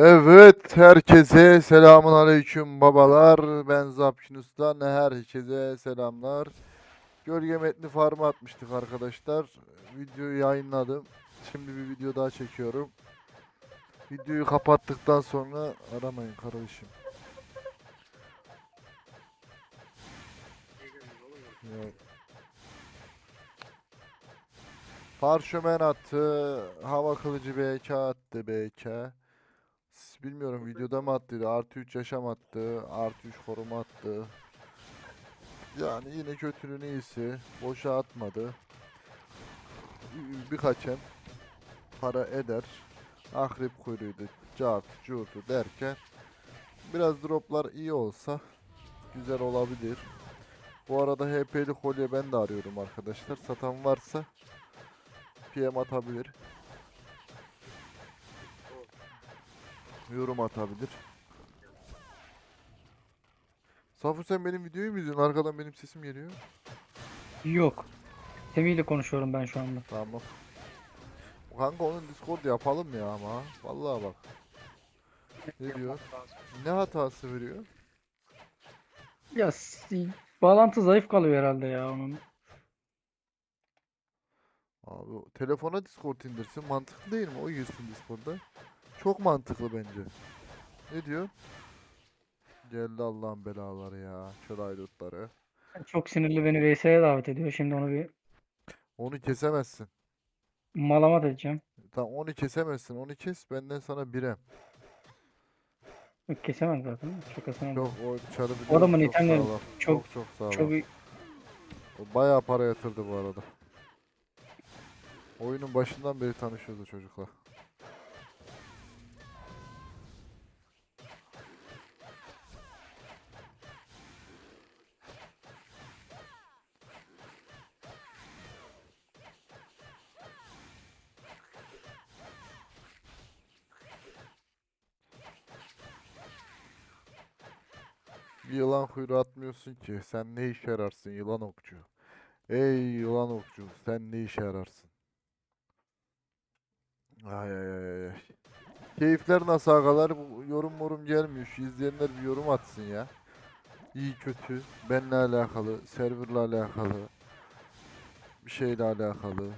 Evet, herkese selamun aleyküm babalar. Ben Zapkin Usta. Ne herkese selamlar. Gölge metni farmı atmıştık arkadaşlar. Videoyu yayınladım. Şimdi bir video daha çekiyorum. Videoyu kapattıktan sonra aramayın kardeşim. Ya. Parşömen attı. Hava kılıcı BK attı BK. S- Bilmiyorum videoda mı attıydı. Artı 3 yaşam attı. Artı 3 koruma attı. Yani yine kötünün iyisi. Boşa atmadı. Bir- Birkaç hem para eder. Akrep kuyruğuydu. Cart, curtu derken biraz droplar iyi olsa güzel olabilir. Bu arada HP'li kolye ben de arıyorum arkadaşlar. Satan varsa PM atabilir. Yorum atabilir. Safur sen benim videoyu mu izliyorsun? Arkadan benim sesim geliyor. Yok. Semih ile konuşuyorum ben şu anda. Tamam. Kanka onun Discord yapalım ya ama. Vallahi bak. Ne diyor? Ne hatası veriyor? Ya si- bağlantı zayıf kalıyor herhalde ya onun. Abi telefona Discord indirsin. Mantıklı değil mi? O girsin Discord'a. Çok mantıklı bence. Ne diyor? Geldi Allah'ın belaları ya. Çöl aydutları. Çok sinirli beni VS'ye davet ediyor. Şimdi onu bir Onu kesemezsin. malamat edeceğim. Tamam onu kesemezsin. Onu kes benden sana birem. Yok, Kesemem zaten. Çok Çok, o çarı O adamın biliyorum, çok itemleri sağlam. çok- çok çok sağlam. çok iyi- O Bayağı para yatırdı bu arada. Oyunun başından beri tanışıyordu çocuklar. Yılan kuyruğu atmıyorsun ki. Sen ne işe yararsın yılan okçu? Ey yılan okçu, sen ne işe yararsın? Ay ay ay ay. Keyifler nasıl agalar? Yorum morum gelmiyor. Şu izleyenler bir yorum atsın ya. İyi kötü, benle alakalı, serverla alakalı, bir şeyle alakalı.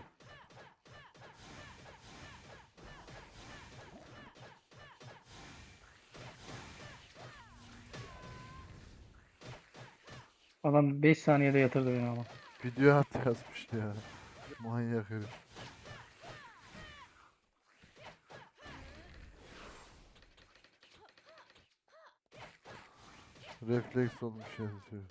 Adam 5 saniyede yatırdı beni ama. Video at yazmış ya. Manyak herif. Refleks olmuş yazıyor.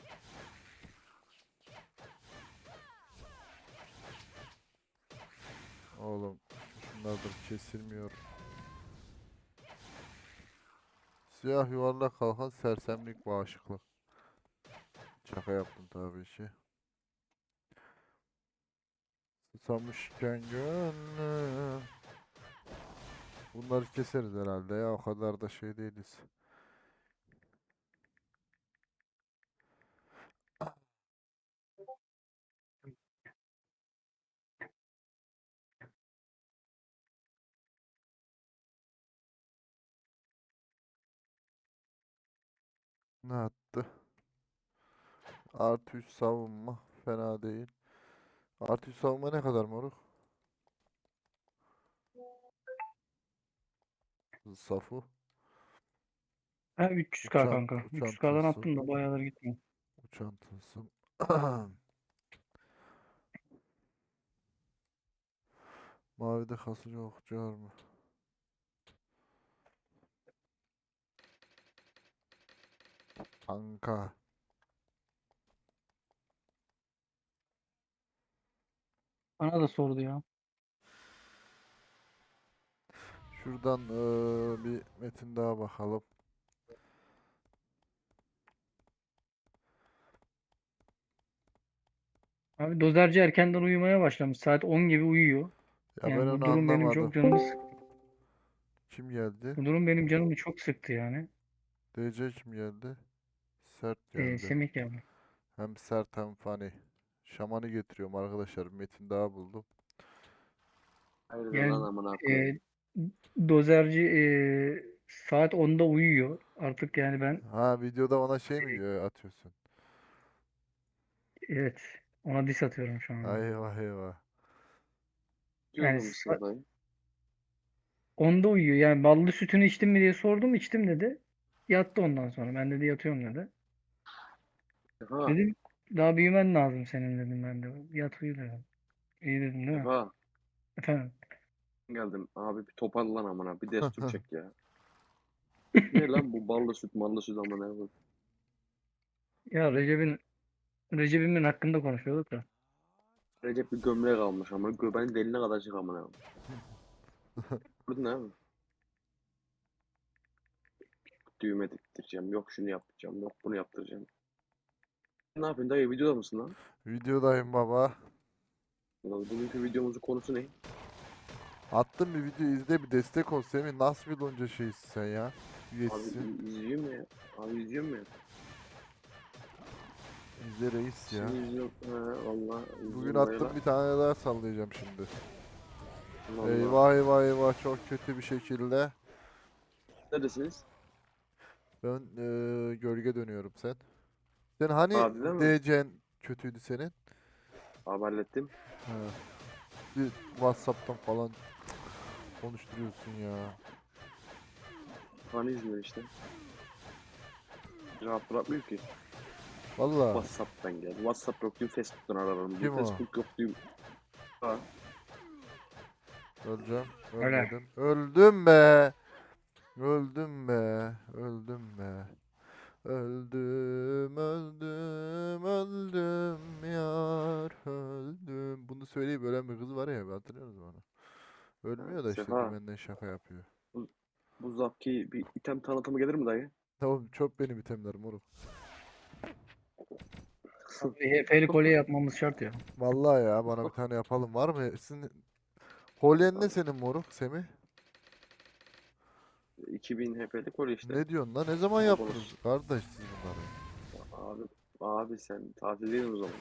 Oğlum şunlardır kesilmiyor. Siyah yuvarlak kalkan sersemlik bağışıklık. Şaka yaptım tabii ki. Susamışken gönlüm. Bunları keseriz herhalde ya. O kadar da şey değiliz. Ne attı? Artı 3 savunma. Fena değil. Artı 3 savunma ne kadar moruk? Safu. Ha 300k Uçan- kanka. uçan 300k'dan tılsım. attım da bayağıdır gitmiyor. Uçan tılsım. Mavide kasıcı okçu var mı? Kanka. Bana da sordu ya. Şuradan eee, bir metin daha bakalım. Abi dozerci erkenden uyumaya başlamış. Saat 10 gibi uyuyor. Ya Yani ben bu onu durum benim anlamadım. çok canımı sıktı. Kim geldi? Bu durum benim canımı çok sıktı yani. DC kim geldi? Sert Ee, geldi. Semih geldi. Hem sert hem funny. Şamanı getiriyorum arkadaşlar. Metin daha buldum. Hayırdır Yani, lan amına koyayım. Ee, dozerci ee, saat 10'da uyuyor. Artık yani ben Ha videoda ona şey mi diyor atıyorsun? evet ona diss atıyorum şu anda. Eyvah eyvah. Yani sana dayı. 10'da uyuyor. Yani ballı sütünü içtin mi diye sordum. içtim dedi. Yattı ondan sonra. Ben dedi yatıyorum dedi. Sefa, Dedim daha büyümen lazım senin dedim ben de. Yat uyu dedim. İyi dedim değil mi? Sefa. Efendim. Geldim. Abi bir toparlan amına. Bir destur çek ya. ne lan bu ballı süt mallı süt amına. koyayım. Ya Recep'in Recep'imin hakkında konuşuyorduk da. Recep bir gömlek almış amına. Göbeğin deline kadar çık amına. Bu ne abi? Düğme diktireceğim. Yok şunu yapacağım. Yok bunu yaptıracağım. Ne yapıyorsun dayı? Videoda mısın lan? Videodayım baba. Ulan Bugünkü videomuzun konusu ne? Attım bir video izle bir destek ol Semih. Nasıl bir lonca şeysin sen ya? Abi Üyesisin. iz- izliyor mu ya? Abi izliyor mu ya? İzle reis ya. Seni izliyorum. He valla. Bugün attım bir tane daha sallayacağım şimdi. Vallahi. Eyvah eyvah eyvah çok kötü bir şekilde. Neredesiniz? Ben eee, gölge dönüyorum sen. Sen hani Abi değil mi? DC'n kötüydü senin? Abi hallettim. Ha. Bir WhatsApp'tan falan konuşturuyorsun ya. Hani izliyor işte. Rahat bırakmıyor ki. Valla Whatsapp'tan gel. Whatsapp yok diyeyim Facebook'tan ararım. Kim o? Facebook yok diyeyim. Ha. öleceğim. Öyle. Ölmedim. Öldüm be. Öldüm be. Öldüm be. Öldüm, öldüm, öldüm yar, öldüm. Bunu söyleyip ölen bir kız var ya, hatırlıyor musun onu? Ölmüyor da işte Sefa. benden şaka yapıyor. Bu Zapki bir item tanıtımı gelir mi dayı? Tamam çok benim itemlerim moruk. HP'li kolye yapmamız şart ya. Vallahi ya bana bir tane yapalım. Var mı? Sizin kolyen ne senin moruk Semih? 2000 HP'lik kolye işte. Ne diyorsun lan? Ne zaman yaptınız kardeş siz bunları? Abi, abi sen tatildeydin o zaman.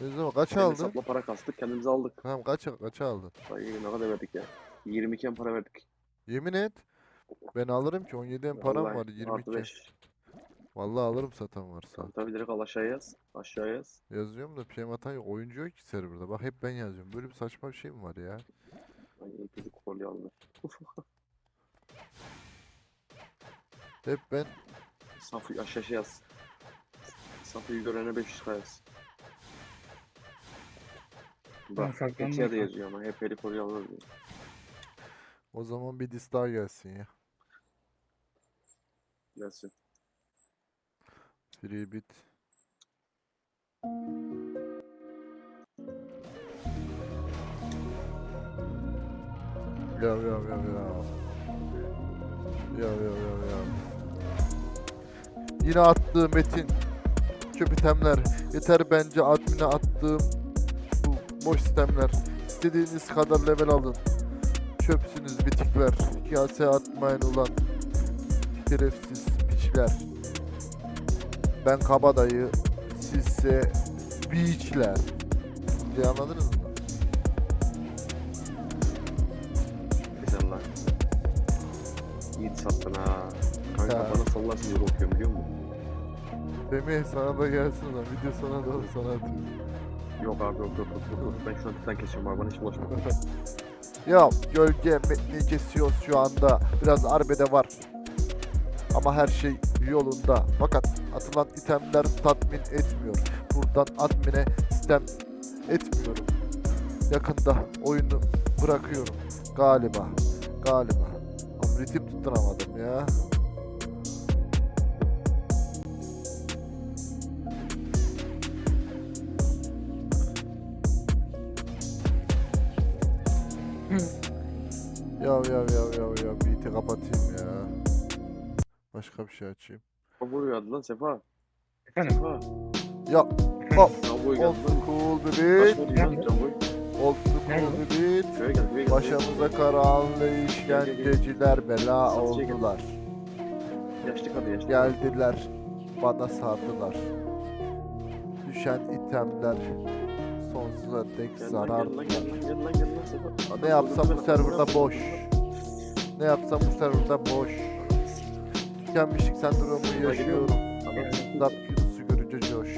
Ne zaman? Kaç aldın? hesapla para kastık kendimizi aldık. Tamam kaç kaça aldın? Dayı ne kadar verdik ya? 22 en para verdik. Yemin et. Ben alırım ki 17 en param Vallahi var artı 22. beş. Vallahi alırım satan varsa. Tabii direkt al aşağıya yaz. Aşağıya yaz. Yazıyorum da PM atan yok. Oyuncu yok ki serverda. Bak hep ben yazıyorum. Böyle bir saçma bir şey mi var ya? Ay bir kolye aldım. Hep ben Safı aşağı yaz. Safı'yı görene 500 yaz. Bak saklandım Eksiye de yazıyor ama HP'li kolye alır diyor. o zaman bir dis daha gelsin ya. Gelsin. Free bit. Ya ya ya ya. Ya ya ya ya. Yine attığı metin çöp itemler. Yeter bence admine attığım bu boş sistemler. İstediğiniz kadar level alın. Çöpsünüz bitikler. Kase atmayın ulan. Şerefsiz piçler. Ben kabadayı, sizse beachler. Diye anladınız mı? Lan. İyi sattın ha. Kanka Ya. bana sallarsın diye okuyorum biliyor musun? Semih sana da gelsin lan. Video sana da sana atıyorum. Yok abi yok yok yok yok. yok. Ben şu an tıktan kesiyorum abi bana hiç bulaşma. Ya gölge metni kesiyoruz şu anda. Biraz arbede var. Ama her şey yolunda. Fakat atılan itemler tatmin etmiyor. Buradan admine sistem etmiyorum. Yakında oyunu bırakıyorum. Galiba. Galiba. Ama ritim tutturamadım ya. Ya ya ya ya ya beat'i kapatayım ya. Başka bir şey açayım. Vuruyor adı lan Sefa. Efendim? Sefa. Ya hop Cowboy old geldi lan. school Kaç beat. oldu lan Cowboy? Old school beat. Köye gel köye gel. Başımıza karanlı işkenceciler bela Satıcıya gel. oldular. Yaşlı kadın yaşlı. Geldiler bana sardılar. Düşen itemler sonsuza dek zarar. Ne yapsam bu serverda boş. Ne yapsam bu serverda boş. Tükenmişlik sendromu yaşıyorum. Zap su görünce coş.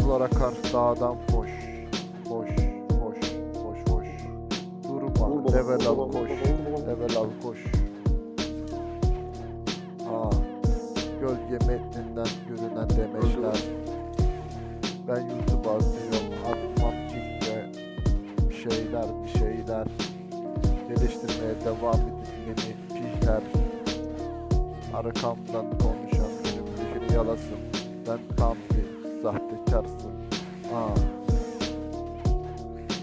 Sular akar dağdan foş. Foş, foş, foş, foş. Durma, level baba, koş. Level al koş. Aa, gölge metninden devam edip beni pihler. Arkamdan konuşan benim fikri yalasın. Sen tam bir sahtekarsın. Aa.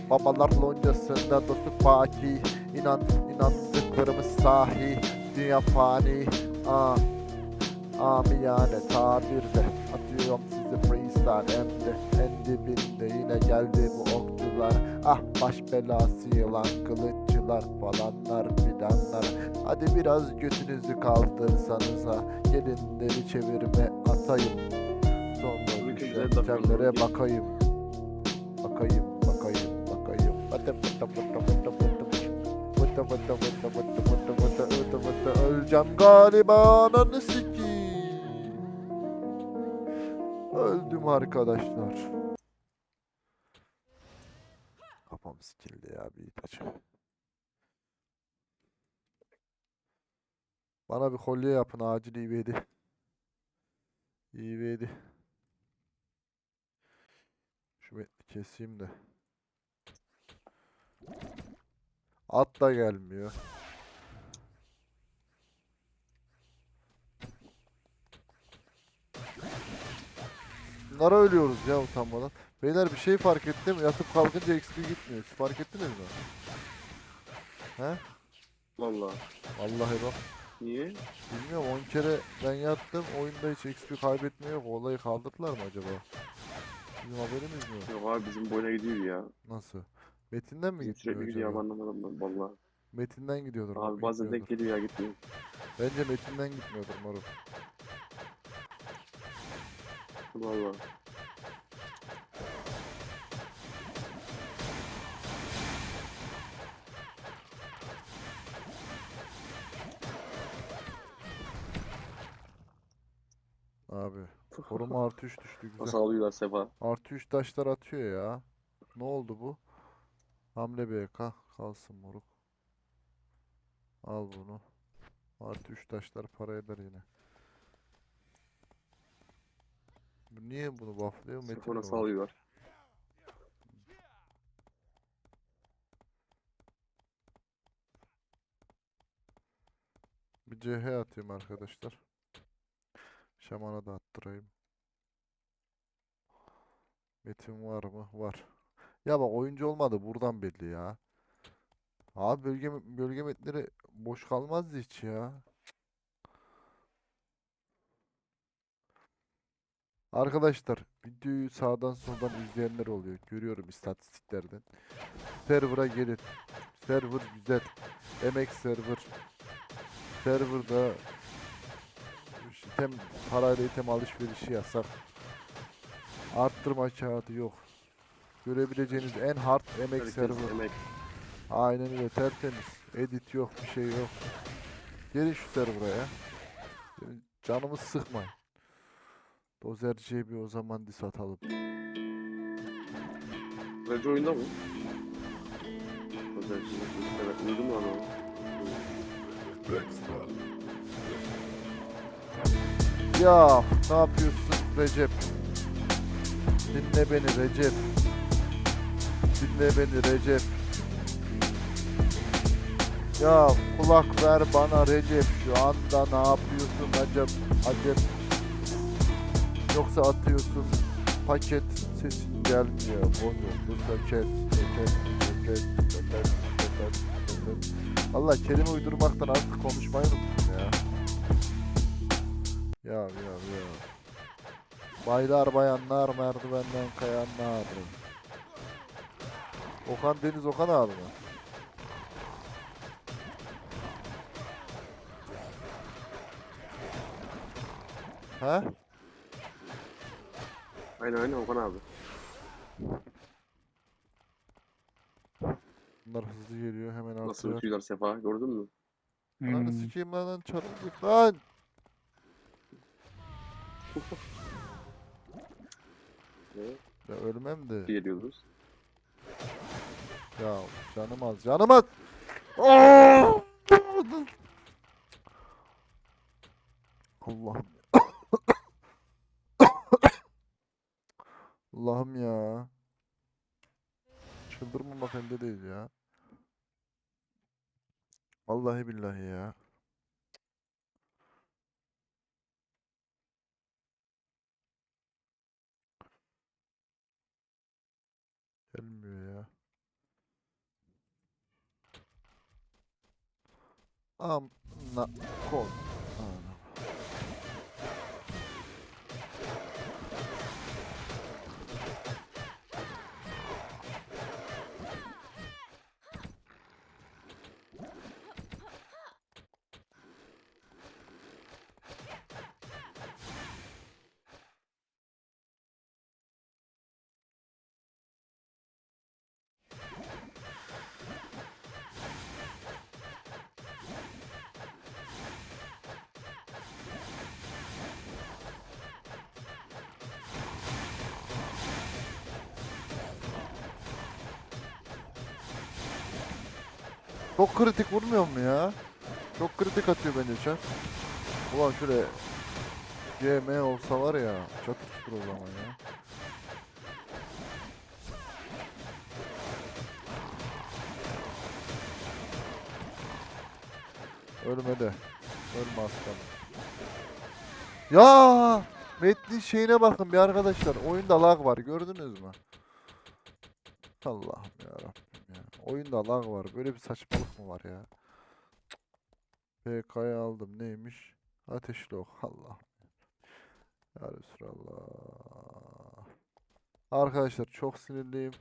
Babalar loncasında dostluk baki İnan, inandıklarımız sahi Dünya fani Aa. Amiyane tabirde Atıyorum sizi freestyle hem de En dibinde yine geldi bu okçular Ah baş belası yılan kılıççılar falanlar filanlar Hadi biraz götünüzü kaldırsanıza Gelin deli çevirme atayım Sonra bakıyor. bakayım Bakayım bakayım bakayım Vıtı vıtı vıtı vıtı vıtı Vıtı vıtı vıtı vıtı vıtı vıtı vıtı vıtı Öleceğim galiba ananı sikeyim Öldüm arkadaşlar Kafam sikildi ya bir itaç Bana bir kolye yapın acil ivedi İvedi Şu metni keseyim de At da gelmiyor Bunlara ölüyoruz ya utanmadan. Beyler bir şey fark ettim. Yatıp kalkınca XP gitmiyor. Siz fark ettiniz mi? He? Valla. Vallahi bak. Niye? Bilmiyorum 10 kere ben yattım. Oyunda hiç XP kaybetme yok. O Olayı kaldırdılar mı acaba? Bizim haberimiz mi yok? Yok abi bizim boyuna gidiyor ya. Nasıl? Metinden mi gitmiyor sürekli gidiyor acaba? anlamadım ben valla. Metinden gidiyordur. Abi bazen denk gitmiyordur. geliyor ya gitmiyor. Bence metinden gitmiyordur moruk. Valla. Koruma artı 3 düştü güzel. Nasıl alıyorlar Sefa? Artı 3 taşlar atıyor ya. Ne oldu bu? Hamle BK kalsın moruk. Al bunu. Artı 3 taşlar para eder yine. Bu niye bunu bufflıyor? Metin Sefa nasıl var? alıyorlar? Bir CH atayım arkadaşlar. Şamana da attırayım. Metin var mı? Var. Ya bak oyuncu olmadı buradan belli ya. Abi bölge bölge metleri boş kalmazdı hiç ya. Arkadaşlar videoyu sağdan soldan izleyenler oluyor. Görüyorum istatistiklerden. Server'a gelin. Server güzel. Emek server. Server'da item parayla item alışverişi yasak. Arttırma kağıdı yok. Görebileceğiniz en hard emek server. emek. Aynen öyle tertemiz. Edit yok bir şey yok. Gelin şu server'a ya. Canımı sıkmayın. Dozerciye bir o zaman dis atalım. Rece oyunda mı? Özel Evet duydum lan. Ya ne yapıyorsun Recep? Dinle beni Recep. Dinle beni Recep. Ya kulak ver bana Recep. Şu anda ne yapıyorsun acep acep. Yoksa atıyorsun paket. Sesin gelmiyor. Bozuldu söket söket söket söket söket söket. Valla kelime uydurmaktan artık konuşmayı unuttum ya Ya ya Baylar bayanlar merdivenden kayanlar Okan Deniz Okan abi mi? He? Aynen aynen Okan abi. Bunlar hızlı geliyor hemen Nasıl artıyor. uçuyorlar Sefa gördün mü? Hmm. sikeyim lan lan çarptık lan. Ne? Ya ölmem de. Geliyoruz. Ya canım az canım az. Aa! Allah'ım. Allah'ım ya. Çıldırmamak elde değil ya. Vallahi billahi ya. Um, no, cool. Çok kritik vurmuyor mu ya? Çok kritik atıyor bence çar. Ulan şöyle GM olsa var ya çatıştır o zaman ya. Ölme de. Ölme aslanım. Ya Metnin şeyine bakın bir arkadaşlar. Oyunda lag var gördünüz mü? Allah'ım ya ya. Oyunda lag var. Böyle bir saçmalık mı var ya? PK'yı aldım. Neymiş? Ateşli ok. Allah. Ya Resulallah. Arkadaşlar çok sinirliyim.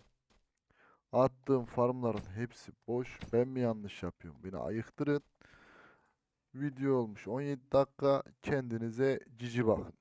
Attığım farmların hepsi boş. Ben mi yanlış yapıyorum? Beni ayıktırın. Video olmuş 17 dakika. Kendinize cici bakın.